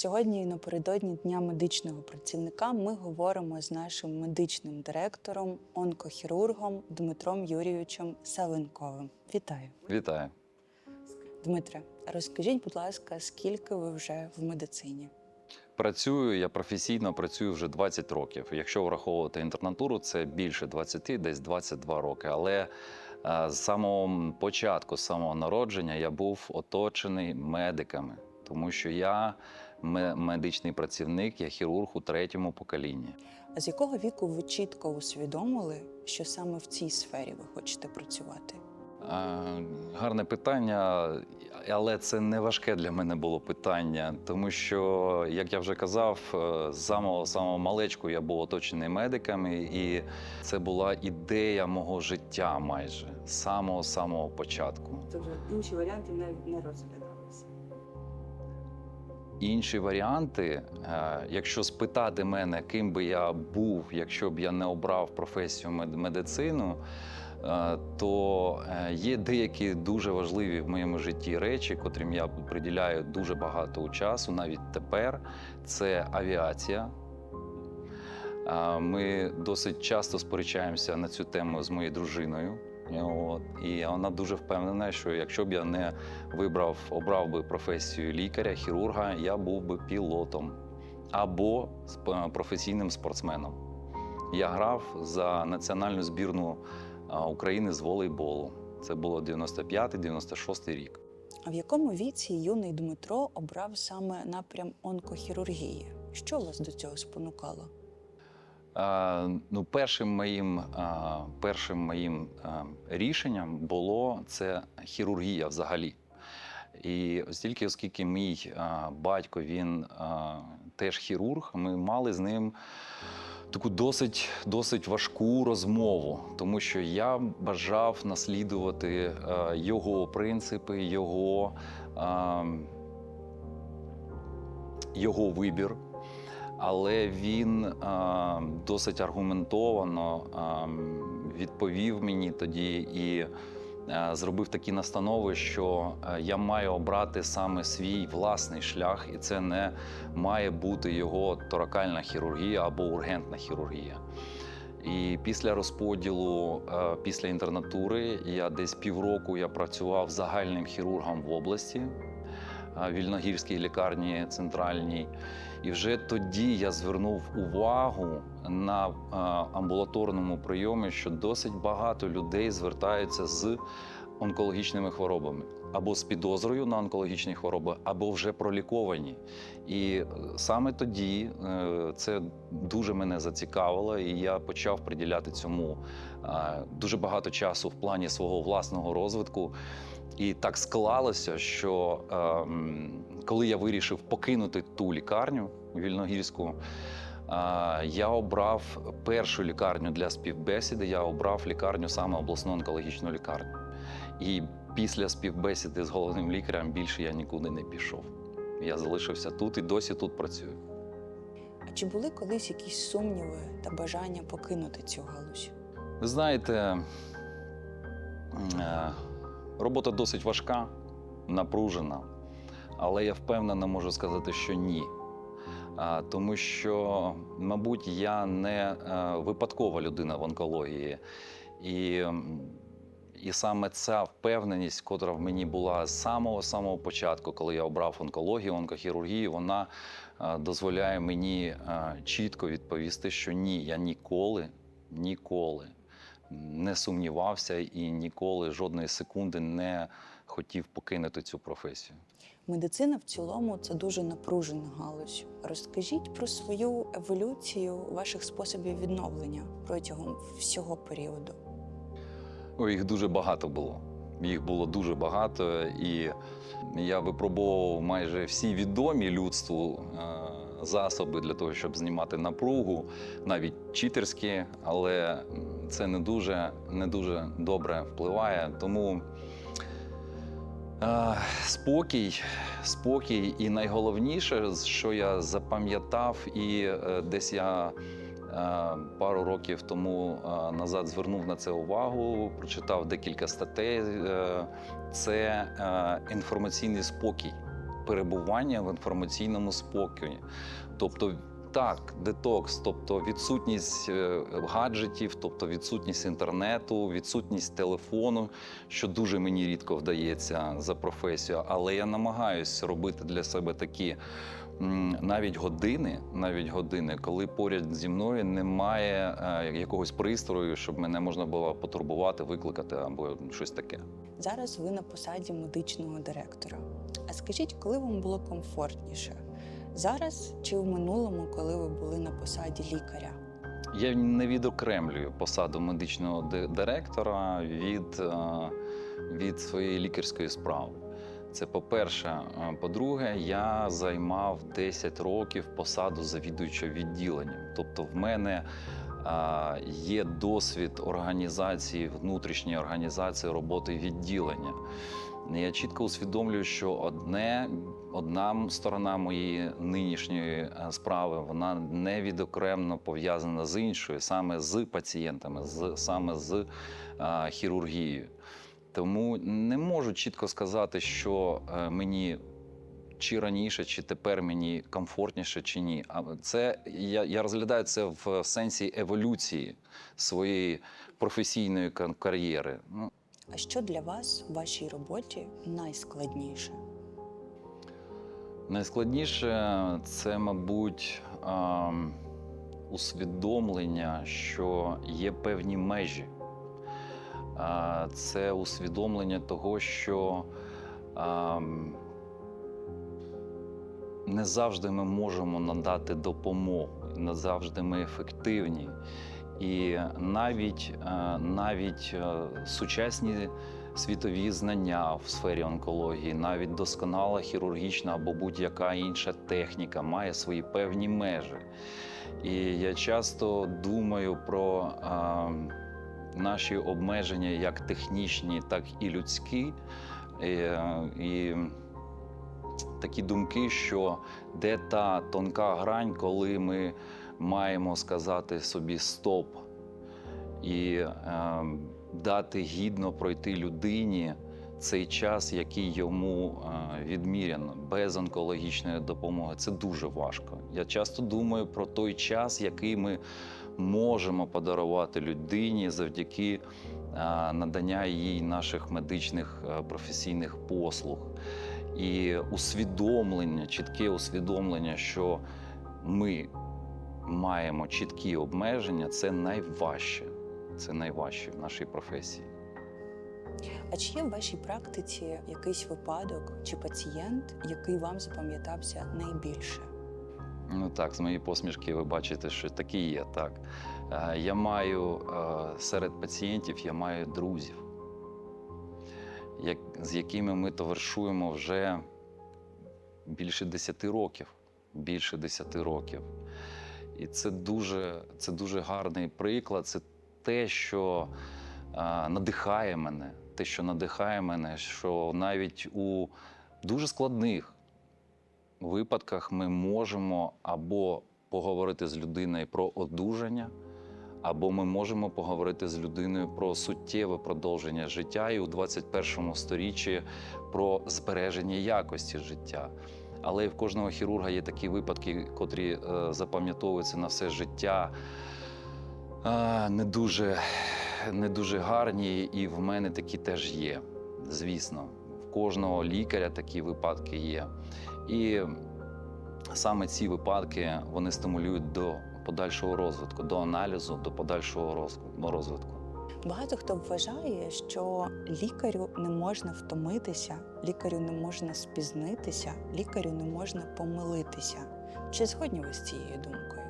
Сьогодні, напередодні Дня медичного працівника, ми говоримо з нашим медичним директором, онкохірургом Дмитром Юрійовичем Савенковим. Вітаю, Вітаю. Дмитре. Розкажіть, будь ласка, скільки ви вже в медицині? Працюю, я професійно працюю вже 20 років. Якщо враховувати інтернатуру, це більше 20, десь 22 роки. Але е, з самого початку, з самого народження, я був оточений медиками, тому що я медичний працівник, я хірург у третьому поколінні. А з якого віку ви чітко усвідомили, що саме в цій сфері ви хочете працювати? Гарне питання, але це не важке для мене було питання, тому що, як я вже казав, е, з самого самого малечку я був оточений медиками, і це була ідея мого життя майже з самого самого початку. Тобто інші варіанти не, не розглядалися. Інші варіанти, е, якщо спитати мене, ким би я був, якщо б я не обрав професію мед- медицину, е, то е, є деякі дуже важливі в моєму житті речі, котрим я приділяю дуже багато часу, навіть тепер. Це авіація. Ми досить часто сперечаємося на цю тему з моєю дружиною. От, і вона дуже впевнена, що якщо б я не вибрав, обрав би професію лікаря, хірурга, я був би пілотом або професійним спортсменом. Я грав за національну збірну України з волейболу. Це було 95-96 рік. А в якому віці юний Дмитро обрав саме напрям онкохірургії? Що вас до цього спонукало? Ну, першим моїм, першим моїм рішенням було це хірургія взагалі. І оскільки, оскільки мій батько він теж хірург, ми мали з ним таку досить, досить важку розмову, тому що я бажав наслідувати його принципи, його, його вибір. Але він а, досить аргументовано а, відповів мені тоді і а, зробив такі настанови, що я маю обрати саме свій власний шлях, і це не має бути його торакальна хірургія або ургентна хірургія. І після розподілу, е, після інтернатури, я десь півроку я працював загальним хірургом в області е, Вільногірській лікарні центральній. І вже тоді я звернув увагу на амбулаторному прийомі, що досить багато людей звертаються з онкологічними хворобами або з підозрою на онкологічні хвороби, або вже проліковані. І е, саме тоді е, це дуже мене зацікавило, і я почав приділяти цьому дуже багато часу в плані свого власного розвитку. І так склалося, що е, коли я вирішив покинути ту лікарню вільногірську, е, я обрав першу лікарню для співбесіди. Я обрав лікарню саме обласну онкологічну лікарню. І після співбесіди з головним лікарем більше я нікуди не пішов. Я залишився тут і досі тут працюю. А чи були колись якісь сумніви та бажання покинути цю галузь? Ви знаєте, е, робота досить важка, напружена, але я впевнено можу сказати, що ні. Тому що, мабуть, я не е, випадкова людина в онкології. І, і саме ця впевненість, котра в мені була з самого самого початку, коли я обрав онкологію, онкохірургію, вона е, дозволяє мені е, чітко відповісти, що ні, я ніколи, ніколи не сумнівався і ніколи жодної секунди не хотів покинути цю професію. Медицина в цілому це дуже напружена галузь. Розкажіть про свою еволюцію ваших способів відновлення протягом всього періоду. Ой, їх дуже багато було. Їх було дуже багато, і я випробовував майже всі відомі людству е, засоби для того, щоб знімати напругу, навіть читерські, але це не дуже, не дуже добре впливає. Тому е, спокій, спокій, і найголовніше, що я запам'ятав, і е, десь я е, пару років тому е, назад звернув на це увагу, прочитав декілька статей. е, Це інформаційний спокій перебування в інформаційному спокої. Тобто, так, детокс, тобто відсутність е, гаджетів, тобто відсутність інтернету, відсутність телефону, що дуже мені рідко вдається за професію, але я намагаюся робити для себе такі навіть години, навіть години, коли поряд зі мною немає е, якогось пристрою, щоб мене можна було потурбувати, викликати або щось таке. Зараз ви на посаді медичного директора. А скажіть, коли вам було комфортніше? Зараз чи в минулому, коли ви були на посаді лікаря? Я не відокремлюю посаду медичного директора від, е, від своєї лікарської справи. Це по-перше. Е, По-друге, я займав 10 років посаду завідуючого відділенням. Тобто, в мене е, є досвід організації, внутрішньої організації роботи відділення. Я чітко усвідомлюю, що одне, одна сторона моєї нинішньої е, справи вона не відокремно пов'язана з іншою, саме з пацієнтами, з, саме з е, хірургією. Тому не можу чітко сказати, що е, мені чи раніше, чи тепер мені комфортніше, чи ні. А це я, я розглядаю це в сенсі еволюції своєї професійної кар- кар'єри. Ну, А що для вас в вашій роботі найскладніше? Найскладніше це, мабуть, усвідомлення, що є певні межі. Це усвідомлення того, що не завжди ми можемо надати допомогу, не завжди ми ефективні. І навіть, е, навіть е, сучасні світові знання в сфері онкології, навіть досконала хірургічна або будь-яка інша техніка має свої певні межі. І я часто думаю про е, наші обмеження як технічні, так і людські. І, і такі думки, що де та тонка грань, коли ми маємо сказати собі стоп і е, дати гідно пройти людині цей час, який йому е, відміряно, без онкологічної допомоги. Це дуже важко. Я часто думаю про той час, який ми можемо подарувати людині завдяки е, надання їй наших медичних е, професійних послуг. І усвідомлення, чітке усвідомлення, що ми маємо чіткі обмеження, це найважче. Це найважче в нашій професії. А чи є в вашій практиці якийсь випадок чи пацієнт, який вам запам'ятався найбільше? Ну так, з моєї посмішки ви бачите, що такі є. Так. Е, Я маю е, серед пацієнтів я маю друзів, як, з якими ми товаришуємо вже більше 10 років. Більше 10 років. І це дуже, це дуже гарний приклад. Це те, що е, надихає мене, те, що надихає мене, що навіть у дуже складних випадках ми можемо або поговорити з людиною про одужання, або ми можемо поговорити з людиною про суттєве продовження життя і у 21 сторіччі про збереження якості життя. Але в кожного хірурга є такі випадки, котрі е, запам'ятовуються на все життя. е, не дуже, не дуже гарні, і в мене такі теж є. Звісно, в кожного лікаря такі випадки є. І саме ці випадки вони стимулюють до подальшого розвитку, до аналізу, до подальшого розвитку. Багато хто вважає, що лікарю не можна втомитися, лікарю не можна спізнитися, лікарю не можна помилитися. Чи згодні ви з цією думкою?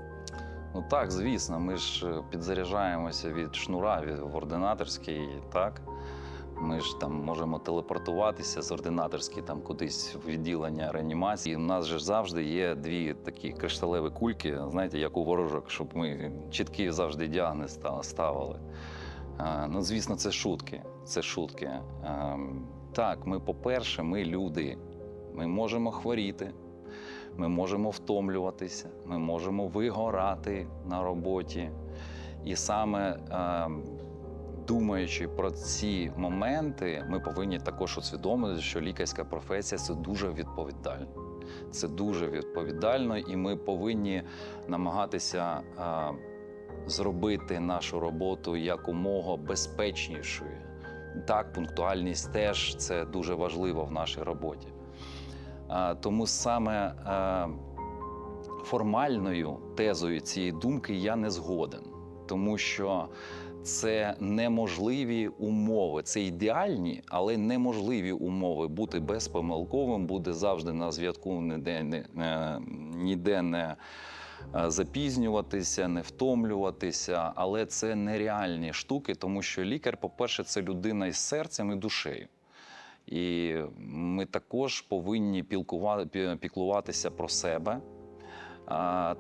Ну так, звісно, ми ж е, підзаряджаємося від шнура від в ординаторський, так. Ми ж там можемо телепортуватися з ординаторської там кудись в відділення реанімації. У нас же завжди є дві такі кришталеві кульки, знаєте, як у ворожок, щоб ми чіткий завжди діагноз ста- ставили. Ну, звісно, це шутки. Це шутки. Так, ми, по-перше, ми люди. Ми можемо хворіти, ми можемо втомлюватися, ми можемо вигорати на роботі. І саме думаючи про ці моменти, ми повинні також усвідомити, що лікарська професія це дуже відповідально. Це дуже відповідально, і ми повинні намагатися зробити нашу роботу якомога безпечнішою. Так, пунктуальність теж це дуже важливо в нашій роботі. Тому саме формальною тезою цієї думки я не згоден, тому що це неможливі умови. Це ідеальні, але неможливі умови. Бути безпомилковим, бути завжди на зв'язку, ніде не, е, ніде не е, запізнюватися, не втомлюватися. Але це нереальні штуки, тому що лікар, по-перше, це людина із серцем і душею. І ми також повинні піклуватися про себе,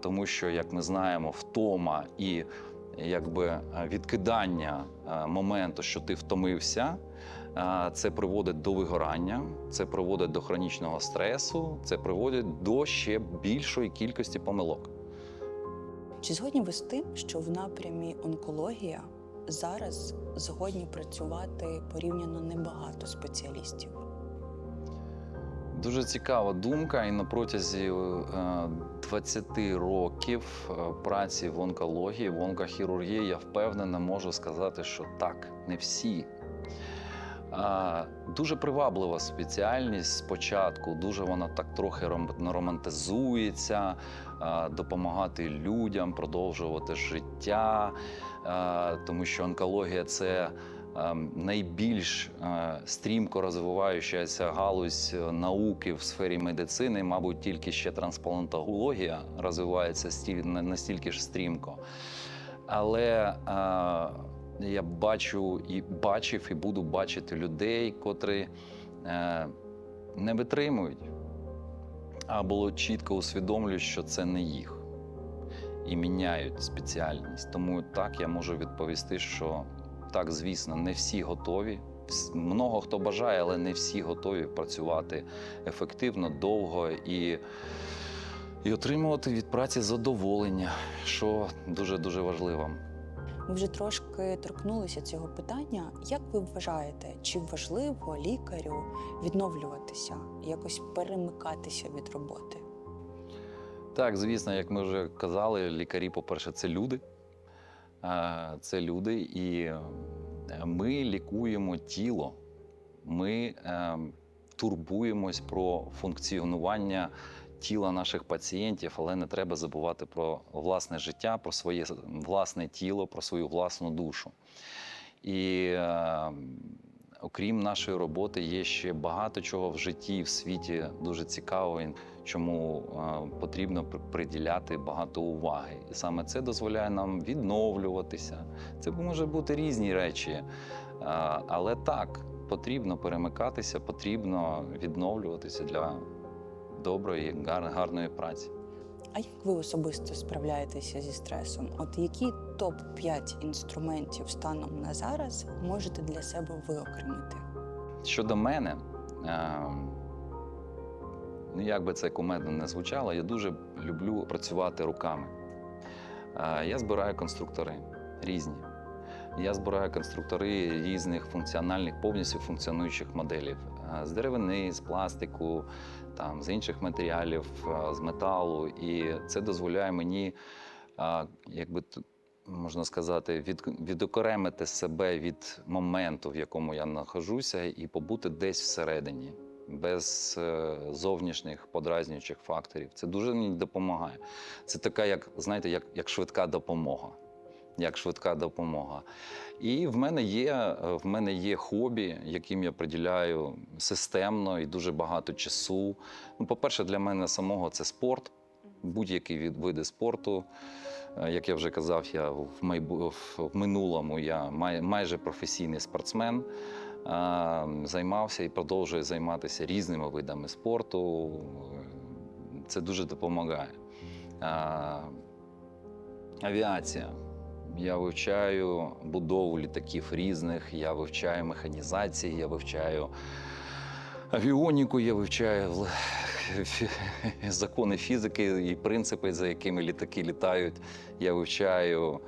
тому що, як ми знаємо, втома і якби е, відкидання е, моменту, що ти втомився, е, це приводить до вигорання, це приводить до хронічного стресу, це приводить до ще більшої кількості помилок. Чи згодні ви з тим, що в напрямі онкологія зараз згодні працювати порівняно небагато спеціалістів? Дуже цікава думка, і на протязі е, 20 років е, праці в онкології, в онкохірургії, я впевнено можу сказати, що так, не всі. Дуже приваблива спеціальність спочатку, дуже вона так трохи ром- романтизується, допомагати людям продовжувати життя, тому що онкологія це е, найбільш е, стрімко розвиваючася галузь е, науки в сфері медицини, мабуть, тільки ще трансплантологія розвивається стіль- на- настільки ж стрімко. Але е, я бачу і бачив, і буду бачити людей, котрі не витримують, або чітко усвідомлюють, що це не їх. І міняють спеціальність. Тому так я можу відповісти, що так, звісно, не всі готові. Много хто бажає, але не всі готові працювати ефективно, довго і, і отримувати від праці задоволення, що дуже дуже важливо. Ми вже трошки торкнулися цього питання. Як ви вважаєте, чи важливо лікарю відновлюватися, якось перемикатися від роботи? Так, звісно, як ми вже казали, лікарі, по-перше, це люди. Це люди, і е, ми лікуємо тіло. Ми е, турбуємось про функціонування тіла наших пацієнтів, але не треба забувати про власне життя, про своє власне тіло, про свою власну душу. І е, окрім нашої роботи, є ще багато чого в житті в світі дуже цікавого, чому потрібно приділяти багато уваги. І саме це дозволяє нам відновлюватися. Це може бути різні речі. Але так, потрібно перемикатися, потрібно відновлюватися для доброї, гар- гарної праці. А як ви особисто справляєтеся зі стресом? От які топ-5 інструментів станом на зараз можете для себе виокремити? Щодо мене, е, ну як би це кумедно не звучало, я дуже люблю працювати руками. Я збираю конструктори різні. Я збираю конструктори різних функціональних, повністю функціонуючих моделів з деревини, з пластику, там, з інших матеріалів, з металу. І це дозволяє мені, якби можна сказати, від, відокремити себе від моменту, в якому я нахожуся, і побути десь всередині, без е, зовнішніх подразнюючих факторів. Це дуже мені допомагає. Це така, як знаєте, як, як швидка допомога. Як швидка допомога. І в мене є е, в мене є хобі, яким я приділяю системно і дуже багато часу. Ну, по-перше, для мене самого це спорт, будь-який від види спорту. Е, Як я вже казав, я в, майбу... в минулому я май... майже професійний спортсмен. Займався і продовжую займатися різними видами спорту. Це дуже допомагає. Авіація. Я вивчаю будову літаків різних, я вивчаю механізації, я вивчаю авіоніку, я вивчаю закони фізики і принципи, за якими літаки літають. Я вивчаю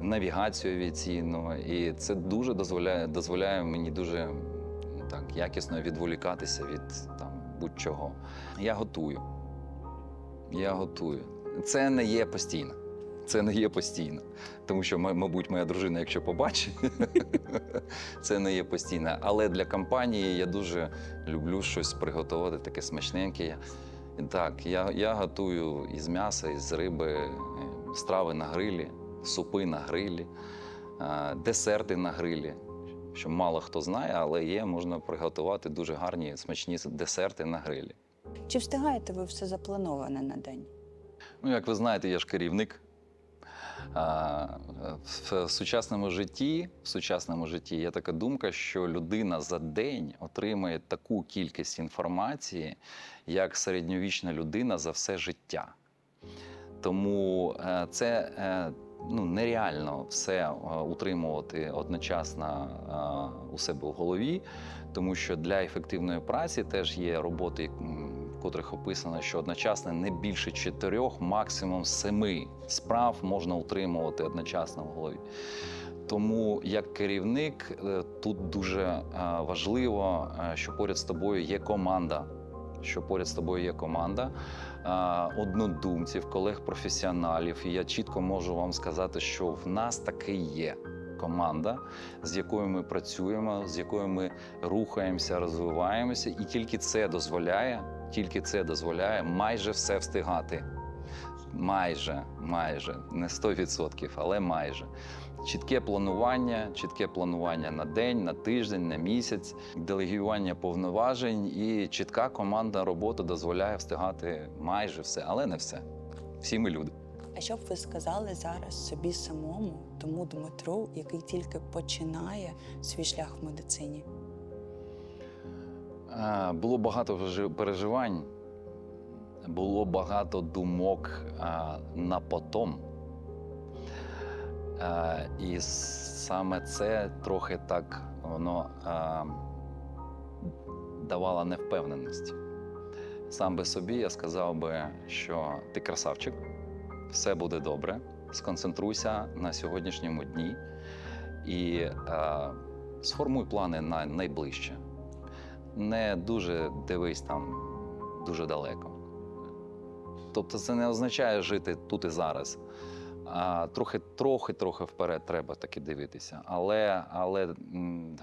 навігацію авіаційну, і це дуже дозволяє, дозволяє мені дуже ну, так, якісно відволікатися від там, будь-чого. Я готую. Я готую. Це не є постійно. Це не є постійно. Тому що, мабуть, моя дружина, якщо побачить, це не є постійно. Але для компанії я дуже люблю щось приготувати, таке смачненьке. Так, я, я готую із м'яса, із риби, е, страви на грилі, супи на грилі, е, десерти на грилі. Що мало хто знає, але є, можна приготувати дуже гарні смачні десерти на грилі. Чи встигаєте ви все заплановане на день? Ну, як ви знаєте, я ж керівник. В сучасному житті, в сучасному житті є така думка, що людина за день отримує таку кількість інформації, як середньовічна людина за все життя. Тому е, це е, ну, нереально все е, утримувати одночасно е, у себе в голові, тому що для ефективної праці теж є роботи, в котрих описано, що одночасно не більше чотирьох, максимум семи справ можна утримувати одночасно в голові. Тому як керівник е, тут дуже важливо, що поряд з тобою є команда. Що поряд з тобою є команда е, однодумців, колег-професіоналів. І я чітко можу вам сказати, що в нас таки є команда, з якою ми працюємо, з якою ми рухаємося, розвиваємося, і тільки це дозволяє, тільки це дозволяє майже все встигати. Майже, майже, не 100%, але майже. Чітке планування, чітке планування на день, на тиждень, на місяць, делегіювання повноважень і чітка командна робота дозволяє встигати майже все, але не все. Всі ми люди. А що б ви сказали зараз собі самому, тому Дмитру, який тільки починає свій шлях в медицині? Е, Було багато переживань, було багато думок на потом. І саме це трохи так воно давало невпевненості. Сам би собі я сказав би, що ти красавчик, все буде добре. Сконцентруйся на сьогоднішньому дні і е, сформуй плани на найближче не дуже дивись там дуже далеко. Тобто це не означає жити тут і зараз. А трохи, трохи, трохи вперед треба таки дивитися. Але, але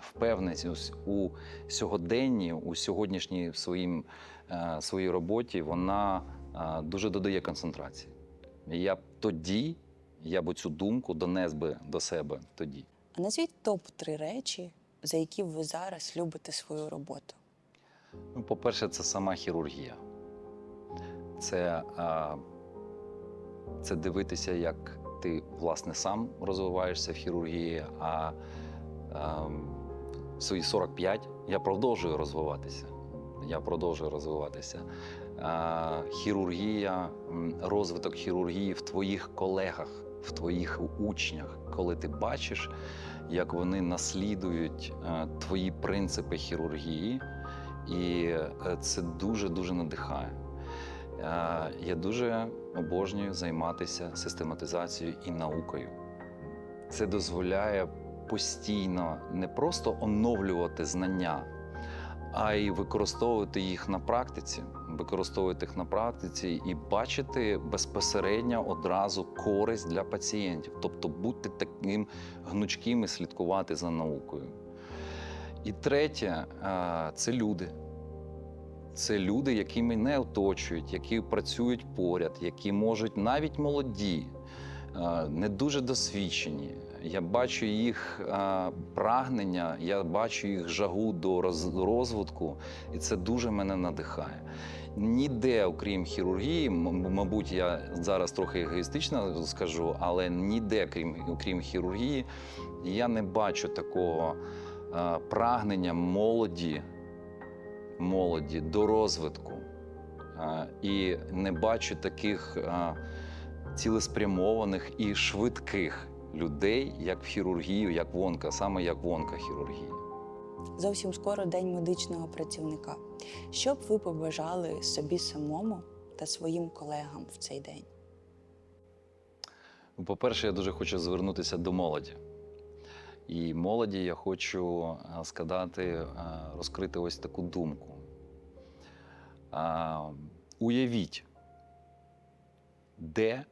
впевненість у, сьогоденні, у сьогоднішній своїм, е, своїй роботі, вона е, дуже додає концентрації. І я б тоді, я б цю думку донес би до себе тоді. А назвіть топ-3 речі, за які ви зараз любите свою роботу. Ну, по-перше, це сама хірургія. Це, а, це дивитися, як ти власне сам розвиваєшся в хірургії, а, а в свої 45 я продовжую розвиватися. Я продовжую розвиватися. А, хірургія, розвиток хірургії в твоїх колегах, в твоїх учнях, коли ти бачиш, як вони наслідують е, твої принципи хірургії. І е, це дуже-дуже надихає. Я дуже обожнюю займатися систематизацією і наукою. Це дозволяє постійно не просто оновлювати знання, а й використовувати їх на практиці, використовувати їх на практиці і бачити безпосередньо одразу користь для пацієнтів. Тобто бути таким гнучким і слідкувати за наукою. І третє це люди. Це люди, які мене оточують, які працюють поряд, які можуть навіть молоді, не дуже досвідчені. Я бачу їх прагнення, я бачу їх жагу до розвитку, і це дуже мене надихає. Ніде, окрім хірургії, мабуть, я зараз трохи егоїстично скажу, але ніде, крім, окрім хірургії, я не бачу такого е, прагнення молоді, молоді до розвитку. І не бачу таких цілеспрямованих і швидких людей, як в хірургії, як в онка, саме як в онкохірургії. Зовсім скоро День медичного працівника. Що б ви побажали собі самому та своїм колегам в цей день? По-перше, я дуже хочу звернутися до молоді. І молоді я хочу е, сказати, е, розкрити ось таку думку. Уявіть, де,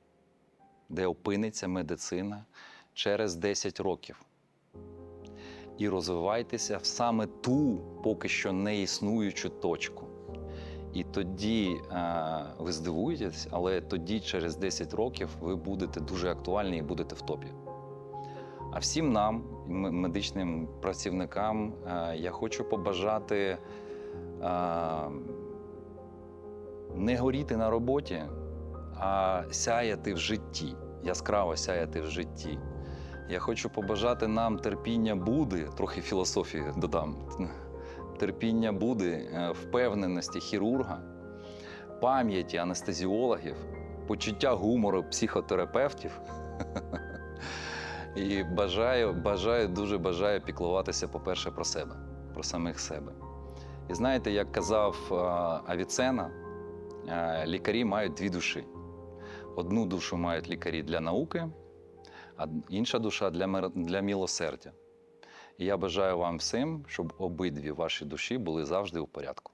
де опиниться медицина через 10 років. І розвивайтеся в саме ту поки що не існуючу точку. І тоді е, ви здивуєтесь, але тоді, через 10 років, ви будете дуже актуальні і будете в топі. А всім нам, медичним працівникам, е, я хочу побажати е, не горіти на роботі, а сяяти в житті, яскраво сяяти в житті. Я хочу побажати нам терпіння Буди, трохи філософії додам. Терпіння Буди, е, впевненості хірурга, пам'яті анестезіологів, почуття гумору психотерапевтів. І бажаю, бажаю, дуже бажаю піклуватися, по-перше, про себе, про самих себе. І знаєте, як казав Авіцена, лікарі мають дві душі. Одну душу мають лікарі для науки, а інша душа для, для милосердя. І я бажаю вам всім, щоб обидві ваші душі були завжди у порядку.